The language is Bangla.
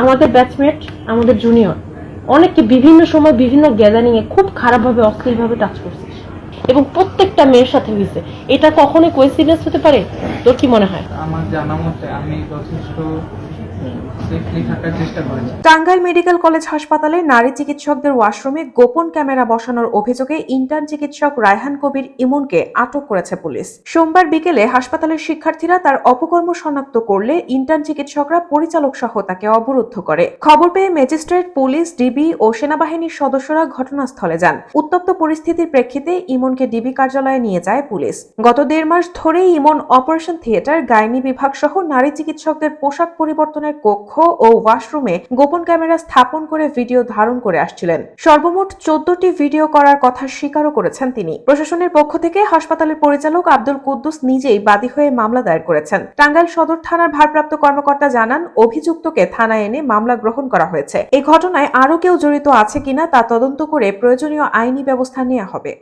আমাদের ব্যাচমেট আমাদের জুনিয়র অনেককে বিভিন্ন সময় বিভিন্ন গ্যাদারিং এ খুব খারাপভাবে অশ্লীলভাবে টাচ করছে। এবং প্রত্যেকটা মেয়ের সাথে হয়েছে এটা কখনোই কোয়েসিডেন্স হতে পারে? তোর কি মনে হয়? আমার জানা মতে আমি যথেষ্ট টাঙ্গাইল মেডিকেল কলেজ হাসপাতালে নারী চিকিৎসকদের ওয়াশরুমে গোপন ক্যামেরা বসানোর অভিযোগে ইন্টার্ন চিকিৎসক রায়হান কবির ইমনকে আটক করেছে পুলিশ। সোমবার বিকেলে হাসপাতালের শিক্ষার্থীরা তার অপকর্ম শনাক্ত করলে ইন্টার্ন চিকিৎসকরা পরিচালক সহ তাকে অবরুদ্ধ করে। খবর পেয়ে ম্যাজিস্ট্রেট, পুলিশ, ডিবি ও সেনাবাহিনীর সদস্যরা ঘটনাস্থলে যান। উত্তপ্ত পরিস্থিতির প্রেক্ষিতে ইমনকে ডিবি কার্যালয়ে নিয়ে যায় পুলিশ। গত দেড় মাস ধরেই ইমন অপারেশন থিয়েটার, গাইনি বিভাগ সহ নারী চিকিৎসকদের পোশাক পরিবর্তনের কক্ষ ও ওয়াশরুমে গোপন ক্যামেরা স্থাপন করে ভিডিও ধারণ করে আসছিলেন। সর্বমোট চোদ্দটি ভিডিও করার কথা স্বীকারও করেছেন তিনি। প্রশাসনের পক্ষ থেকে হাসপাতালের পরিচালক আব্দুল কুদ্দুস নিজেই বাদী হয়ে মামলা দায়ের করেছেন। টাঙ্গাইল সদর থানার ভারপ্রাপ্ত কর্মকর্তা জানান, অভিযুক্তকে থানায় এনে মামলা গ্রহণ করা হয়েছে। এই ঘটনায় আরও কেউ জড়িত আছে কিনা তা তদন্ত করে প্রয়োজনীয় আইনি ব্যবস্থা নেওয়া হবে।